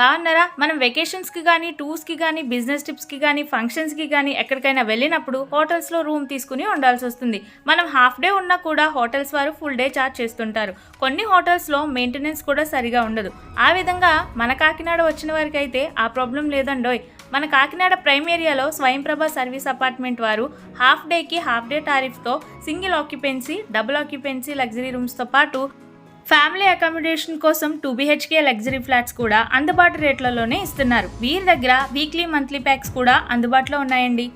బాగున్నారా? మనం వెకేషన్స్కి కానీ టూర్స్కి కానీ బిజినెస్ ట్రిప్స్కి కానీ ఫంక్షన్స్కి కానీ ఎక్కడికైనా వెళ్ళినప్పుడు హోటల్స్లో రూమ్ తీసుకుని ఉండాల్సి వస్తుంది. మనం హాఫ్ డే ఉన్నా కూడా హోటల్స్ వారు ఫుల్ డే చార్జ్ చేస్తుంటారు. కొన్ని హోటల్స్లో మెయింటెనెన్స్ కూడా సరిగా ఉండదు. ఆ విధంగా మన కాకినాడ వచ్చిన వారికి అయితే ఆ ప్రాబ్లం లేదండోయ్. మన కాకినాడ ప్రైమ్ ఏరియాలో స్వయంప్రభ సర్వీస్ అపార్ట్మెంట్ వారు హాఫ్ డేకి half day టారిఫ్తో single occupancy double occupancy luxury రూమ్స్తో పాటు ఫ్యామిలీ అకామిడేషన్ కోసం టూ బీహెచ్కే లగ్జరీ ఫ్లాట్స్ కూడా అందుబాటు రేట్లలోనే ఇస్తున్నారు. వీరి దగ్గర వీక్లీ మంత్లీ ప్యాక్స్ కూడా అందుబాటులో ఉన్నాయండి.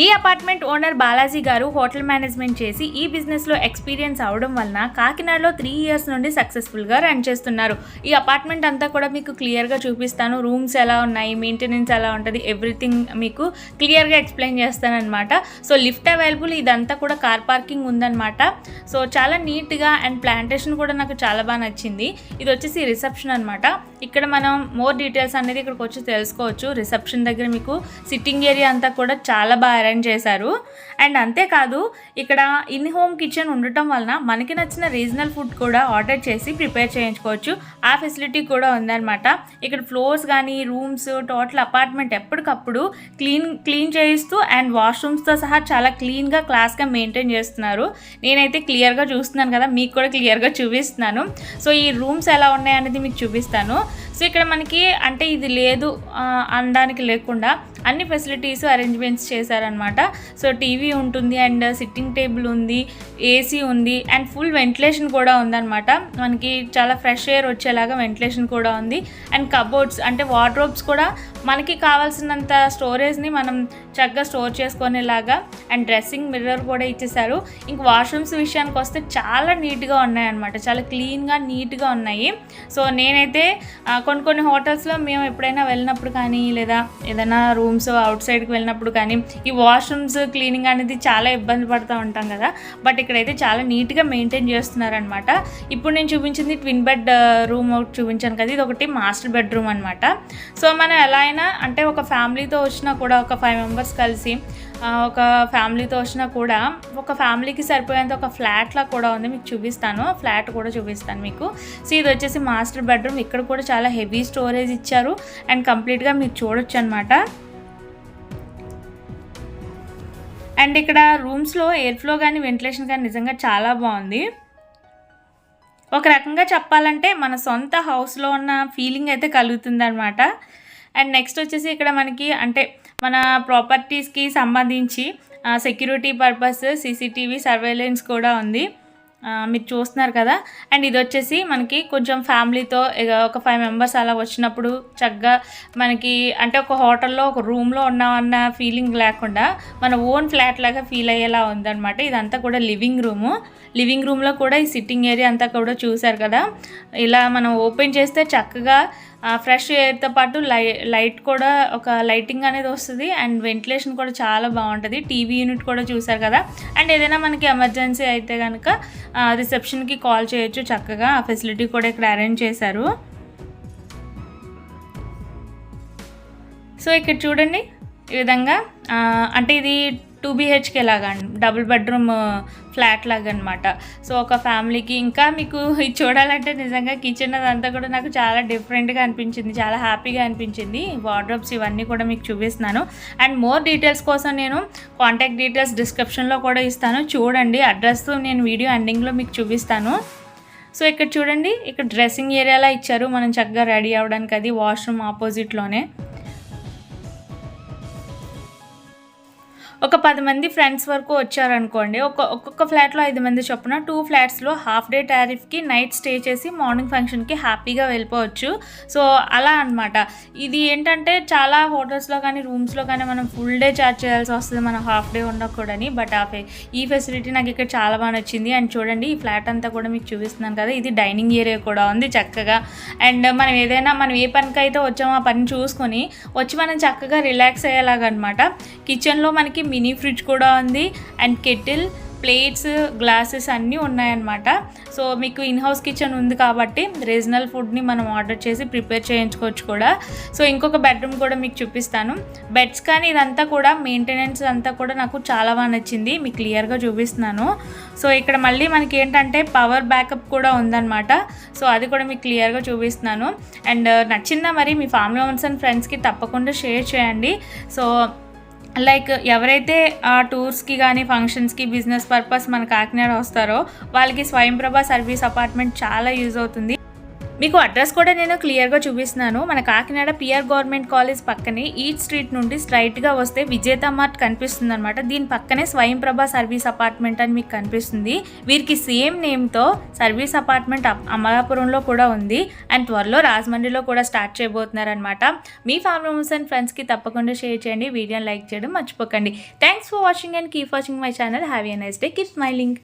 ఈ అపార్ట్మెంట్ ఓనర్ బాలాజీ గారు హోటల్ మేనేజ్మెంట్ చేసి ఈ బిజినెస్లో ఎక్స్పీరియన్స్ అవడం వలన కాకినాడలో త్రీ ఇయర్స్ నుండి సక్సెస్ఫుల్గా రన్ చేస్తున్నారు. ఈ అపార్ట్మెంట్ అంతా కూడా మీకు క్లియర్గా చూపిస్తాను. రూమ్స్ ఎలా ఉన్నాయి? మెయింటెనెన్స్ ఎలా ఉంటుంది? ఎవ్రీథింగ్ మీకు క్లియర్గా ఎక్స్ప్లెయిన్ చేస్తానమాట సో లిఫ్ట్ అవైలబుల్ ఇదంతా కూడా కార్ పార్కింగ్ ఉందన్నమాట. సో చాలా నీట్గా అండ్ ప్లాంటేషన్ కూడా నాకు చాలా బాగా నచ్చింది. ఇది వచ్చేసి రిసెప్షన్ అనమాట ఇక్కడ మనం మోర్ డీటెయిల్స్ అనేది ఇక్కడికి వచ్చి తెలుసుకోవచ్చు. రిసెప్షన్ దగ్గర మీకు సిట్టింగ్ ఏరియా అంతా కూడా చాలా బాగా అరేంజ్ చేశారు. అండ్ అంతేకాదు ఇక్కడ ఇన్ హోమ్ కిచెన్ ఉండటం వలన మనకి నచ్చిన రీజనల్ ఫుడ్ కూడా ఆర్డర్ చేసి ప్రిపేర్ చేయించుకోవచ్చు. ఆ ఫెసిలిటీ కూడా ఉందన్నమాట. ఇక్కడ ఫ్లోర్స్ కానీ రూమ్స్ టోటల్ అపార్ట్మెంట్ ఎప్పటికప్పుడు క్లీన్ క్లీన్ చేయిస్తూ అండ్ వాష్రూమ్స్తో సహా చాలా క్లీన్గా క్లాస్గా మెయింటైన్ చేస్తున్నారు. నేనైతే క్లియర్గా చూస్తున్నాను కదా మీకు కూడా క్లియర్గా చూపిస్తున్నాను. సో ఈ రూమ్స్ ఎలా ఉన్నాయి అనేది మీకు చూపిస్తాను. సో ఇక్కడ మనకి అంటే ఇది లేదు అనడానికి లేకుండా అన్ని ఫెసిలిటీస్ అరేంజ్మెంట్స్ చేశారనమాట సో టీవీ ఉంటుంది అండ్ సిట్టింగ్ టేబుల్ ఉంది ఏసీ ఉంది అండ్ ఫుల్ వెంటిలేషన్ కూడా ఉందన్నమాట. మనకి చాలా ఫ్రెష్ ఎయిర్ వచ్చేలాగా వెంటిలేషన్ కూడా ఉంది. అండ్ కబోర్డ్స్ అంటే వార్డ్రోబ్స్ కూడా మనకి కావాల్సినంత స్టోరేజ్ని మనం చక్కగా స్టోర్ చేసుకునేలాగా అండ్ డ్రెస్సింగ్ మిర్రర్ కూడా ఇచ్చేసారు ఇంక వాష్రూమ్స్ విషయానికి వస్తే చాలా నీట్గా ఉన్నాయన్నమాట. చాలా క్లీన్గా నీట్గా ఉన్నాయి. సో నేనైతే కొన్ని కొన్ని హోటల్స్లో మేము ఎప్పుడైనా వెళ్ళినప్పుడు కానీ లేదా ఏదైనా రూమ్స్ అవుట్ సైడ్కి వెళ్ళినప్పుడు కానీ ఈ వాష్రూమ్స్ క్లీనింగ్ అనేది చాలా ఇబ్బంది పడుతూ ఉంటాం కదా. బట్ ఇక్కడైతే చాలా నీట్గా మెయింటైన్ చేస్తున్నారనమాట. ఇప్పుడు నేను చూపించింది ట్విన్ బెడ్ రూమ్ ఒకటి చూపించాను కదా. ఇది ఒకటి మాస్టర్ బెడ్రూమ్ అనమాట. సో మనం ఎలా అయినా అంటే ఒక ఫ్యామిలీతో వచ్చినా కూడా ఒక ఫైవ్ మెంబర్స్ కలిసి ఒక ఫ్యామిలీతో వచ్చినా కూడా ఒక ఫ్యామిలీకి సరిపోయేంత ఒక ఫ్లాట్లా కూడా ఉంది మీకు చూపిస్తాను. ఫ్లాట్ కూడా చూపిస్తాను మీకు. సో ఇది వచ్చేసి మాస్టర్ బెడ్రూమ్. ఇక్కడ కూడా చాలా హెవీ స్టోరేజ్ ఇచ్చారు. అండ్ కంప్లీట్గా మీరు చూడొచ్చు అనమాట అండ్ ఇక్కడ రూమ్స్లో ఎయిర్ ఫ్లో కానీ వెంటిలేషన్ కానీ నిజంగా చాలా బాగుంది. ఒక రకంగా చెప్పాలంటే మన సొంత హౌస్లో ఉన్న ఫీలింగ్ అయితే కలుగుతుంది అనమాట అండ్ నెక్స్ట్ వచ్చేసి ఇక్కడ మనకి అంటే మన ప్రాపర్టీస్కి సంబంధించి సెక్యూరిటీ పర్పస్ సీసీటీవీ సర్వేలెన్స్ కూడా ఉంది. మీరు చూస్తున్నారు కదా. అండ్ ఇది వచ్చేసి మనకి కొంచెం ఫ్యామిలీతో ఒక ఫైవ్ మెంబర్స్ అలా వచ్చినప్పుడు చక్కగా మనకి అంటే ఒక హోటల్లో ఒక రూమ్లో ఉన్నామన్న ఫీలింగ్ లేకుండా మన ఓన్ ఫ్లాట్ లాగా ఫీల్ అయ్యేలా ఉందన్నమాట. ఇదంతా కూడా లివింగ్ రూము. లివింగ్ రూమ్లో కూడా ఈ సిట్టింగ్ ఏరియా అంతా కూడా చూసారు కదా. ఇలా మనం ఓపెన్ చేస్తే చక్కగా ఫ్రెష్ ఎయిర్తో పాటు లై లైట్ కూడా ఒక లైటింగ్ అనేది వస్తుంది. అండ్ వెంటిలేషన్ కూడా చాలా బాగుంటుంది. టీవీ యూనిట్ కూడా చూసారు కదా. అండ్ ఏదైనా మనకి ఎమర్జెన్సీ అయితే కనుక రిసెప్షన్కి కాల్ చేయొచ్చు చక్కగా. ఆ ఫెసిలిటీ కూడా ఇక్కడ అరేంజ్ చేశారు. సో ఇక్కడ చూడండి ఈ విధంగా అంటే ఇది టూ బీహెచ్కే లాగా డబుల్ బెడ్రూమ్ ఫ్లాట్ లాగా అనమాట సో ఒక ఫ్యామిలీకి ఇంకా మీకు ఇది చూడాలంటే నిజంగా కిచెన్ అదంతా కూడా నాకు చాలా డిఫరెంట్గా అనిపించింది చాలా హ్యాపీగా అనిపించింది. వార్డ్రోబ్స్ ఇవన్నీ కూడా మీకు చూపిస్తున్నాను. అండ్ మోర్ డీటెయిల్స్ కోసం నేను కాంటాక్ట్ డీటెయిల్స్ డిస్క్రిప్షన్లో కూడా ఇస్తాను. చూడండి అడ్రస్ నేను వీడియో ఎండింగ్లో మీకు చూపిస్తాను. సో ఇక్కడ చూడండి ఇక్కడ డ్రెస్సింగ్ ఏరియాలా ఇచ్చారు. మనం చక్కగా రెడీ అవ్వడానికి అది వాష్రూమ్ ఆపోజిట్లోనే. ఒక పది మంది ఫ్రెండ్స్ వరకు వచ్చారనుకోండి ఒక ఒక్కొక్క ఫ్లాట్లో ఐదు మంది చొప్పున టూ ఫ్లాట్స్లో హాఫ్ డే టారిఫ్కి నైట్ స్టే చేసి మార్నింగ్ ఫంక్షన్కి హ్యాపీగా వెళ్ళిపోవచ్చు. సో అలా అనమాట ఇది ఏంటంటే చాలా హోటల్స్లో కానీ రూమ్స్లో కానీ మనం ఫుల్ డే ఛార్జ్ చేయాల్సి వస్తుంది మనం హాఫ్ డే ఉండకూడని. బట్ ఆ ఈ ఫెసిలిటీ నాకు ఇక్కడ చాలా బాగా నచ్చింది. అండ్ చూడండి ఈ ఫ్లాట్ అంతా కూడా మీకు చూపిస్తున్నాను కదా ఇది డైనింగ్ ఏరియా కూడా ఉంది చక్కగా. అండ్ మనం ఏదైనా మనం ఏ పనికైతే వచ్చామో ఆ పని చూసుకొని వచ్చి మనం చక్కగా రిలాక్స్ అయ్యేలాగా అనమాట కిచెన్లో మనకి మినీ ఫ్రిడ్జ్ కూడా ఉంది అండ్ కెటిల్ ప్లేట్స్ గ్లాసెస్ అన్నీ ఉన్నాయన్నమాట. సో మీకు ఇన్ హౌస్ కిచెన్ ఉంది కాబట్టి రీజనల్ ఫుడ్ని మనం ఆర్డర్ చేసి ప్రిపేర్ చేయించుకోవచ్చు కూడా. సో ఇంకొక బెడ్రూమ్ కూడా మీకు చూపిస్తాను. బెడ్స్ కానీ ఇదంతా కూడా మెయింటెనెన్స్ అంతా కూడా నాకు చాలా బాగా నచ్చింది. మీకు క్లియర్గా చూపిస్తున్నాను. సో ఇక్కడ మళ్ళీ మనకి ఏంటంటే పవర్ బ్యాకప్ కూడా ఉందన్నమాట. సో అది కూడా మీకు క్లియర్గా చూపిస్తున్నాను. అండ్ నచ్చిందా మరి మీ ఫ్యామిలీ మెంబర్స్ అండ్ ఫ్రెండ్స్కి తప్పకుండా షేర్ చేయండి. సో లైక్ ఎవరైతే ఆ టూర్స్కి కానీ ఫంక్షన్స్కి బిజినెస్ పర్పస్ మన కాకినాడ వస్తారో వాళ్ళకి స్వయంప్రభ సర్వీస్ అపార్ట్మెంట్ చాలా యూజ్ అవుతుంది. మీకు అడ్రస్ కూడా నేను క్లియర్గా చూపిస్తున్నాను. మన కాకినాడ పిఆర్ గవర్నమెంట్ కాలేజ్ పక్కనే ఈచ్ స్ట్రీట్ నుండి స్ట్రైట్గా వస్తే విజేత మార్ట్ కనిపిస్తుంది అనమాట దీని పక్కనే స్వయంప్రభ సర్వీస్ అపార్ట్మెంట్ అని మీకు కనిపిస్తుంది. వీరికి సేమ్ నేమ్తో సర్వీస్ అపార్ట్మెంట్ అప్- అమలాపురంలో కూడా ఉంది. అండ్ త్వరలో రాజమండ్రిలో కూడా స్టార్ట్ చేయబోతున్నారనమాట మీ ఫ్యామిలీ మెంబర్స్ అండ్ ఫ్రెండ్స్కి తప్పకుండా షేర్ చేయండి. వీడియోని లైక్ చేయడం మర్చిపోకండి. Thanks for watching and keep watching my channel have a nice day keep smiling